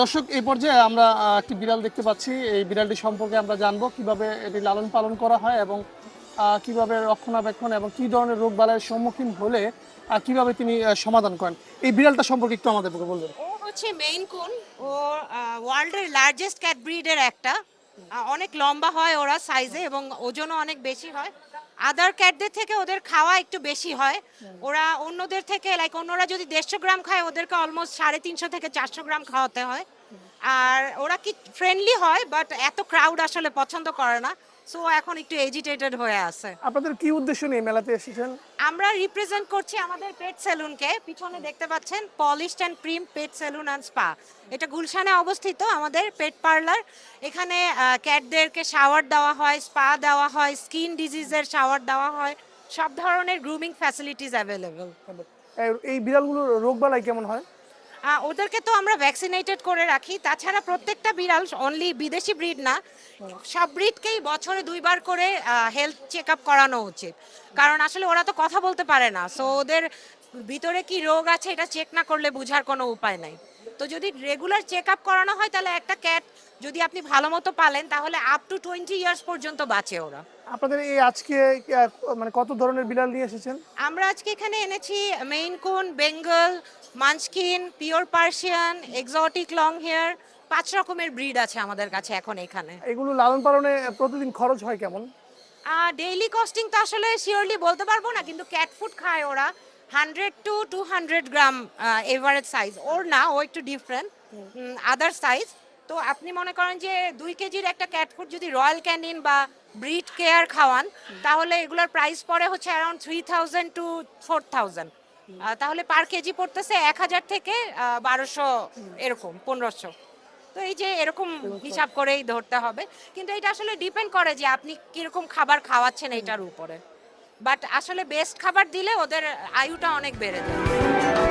দর্শক, এই পর্যায়ে আমরা একটি বিড়াল দেখতে পাচ্ছি। এই বিড়ালটি সম্পর্কে আমরা জানব কীভাবে এটি লালন পালন করা হয় এবং কীভাবে রক্ষণাবেক্ষণ এবং কি ধরনের রোগ বালাইয়ের সম্মুখীন হলে কীভাবে তিনি সমাধান করেন। এই বিড়ালটা সম্পর্কে একটু আমাদের বলবেন। ও হচ্ছে মেইন কোন ও ওয়ার্ল্ডের লার্জেস্ট ক্যাট ব্রিডের একটা। অনেক লম্বা হয় ওরা সাইজে এবং ওজনও অনেক বেশি হয়। আদার ক্যাটদের থেকে ওদের খাওয়া একটু বেশি হয়। ওরা অন্যদের থেকে লাইক অন্যরা যদি দেড়শো গ্রাম খায় ওদেরকে অলমোস্ট সাড়ে তিনশো থেকে চারশো গ্রাম খাওয়াতে হয়। আর ওরা কি ফ্রেন্ডলি হয় বাট এত ক্রাউড আসলে পছন্দ করে না। সো এখন একটু এজিটেটেড হয়ে আছে। আপনাদের কি উদ্দেশ্য নিয়ে মেলাতে এসেছেন? আমরা রিপ্রেজেন্ট করছি আমাদের পেট সেলুনকে পিছনে দেখতে পাচ্ছেন polished and prim pet salon and spa এটা গুলশানে অবস্থিত আমাদের পেট পার্লার এখানে ক্যাটদেরকে শাওয়ার দেওয়া হয় স্পা দেওয়া হয় স্কিন ডিজিজের শাওয়ার দেওয়া হয়। সব ধরনের গ্রুমিং ফ্যাসিলিটিস অ্যাভেলেবল এই- বিড়ালগুলোর রোগ বালাই কেমন হয়? ওদেরকে তো আমরা ভ্যাকসিনেটেড করে রাখি। তাছাড়া প্রত্যেকটা বিড়াল অনলি বিদেশি ব্রিড না। সব ব্রিডকেই বছরে দুইবার করে হেলথ চেক আপ করানো উচিত। কারণ আসলে ওরা তো কথা বলতে পারে না। সো ওদের ভিতরে কি রোগ আছে, এটা চেক না করলে বোঝার কোনো উপায় নাই। তো যদি রেগুলার চেক আপ করানো হয় তাহলে একটা ক্যাট যদি আপনি ভালো মতো পালেন তাহলে আপ টু টোয়েন্টি ইয়ার্স পর্যন্ত বাঁচে ওরা। আপনাদের এই আজকে মানে কত ধরনের বিড়াল নিয়ে এসেছেন? আমরা আজকে এখানে এনেছি Maine Coon Bengal munchkin pure Persian exotic long hair পাঁচ রকমের ব্রিড আছে আমাদের কাছে এখন এখানে। এগুলো লালন পালনে প্রতিদিন খরচ হয় কেমন? ডেইলি কস্টিং তো আসলে শিওরলি বলতে পারব না কিন্তু ক্যাট ফুড খায় ওরা। Hundred to two hundred gram average size ওর না ও একটু ডিফারেন্ট আদার সাইজ তো আপনি মনে করেন যে দুই কেজির একটা ক্যাট ফুড যদি রয়্যাল ক্যানিন বা ব্রিড কেয়ার খাওয়ান তাহলে এগুলোর প্রাইস পড়ে হচ্ছে around three thousand to four thousand তাহলে পার কেজি পড়তেছে এক হাজার থেকে বারোশো এরকম পনেরোশো। তো এই যে এরকম হিসাব করেই ধরতে হবে। কিন্তু এটা আসলে ডিপেন্ড করে যে আপনি কীরকম খাবার খাওয়াচ্ছেন এটার উপরে। বাট আসলে বেস্ট খাবার দিলে ওদের আয়ুটা অনেক বেড়ে যায়।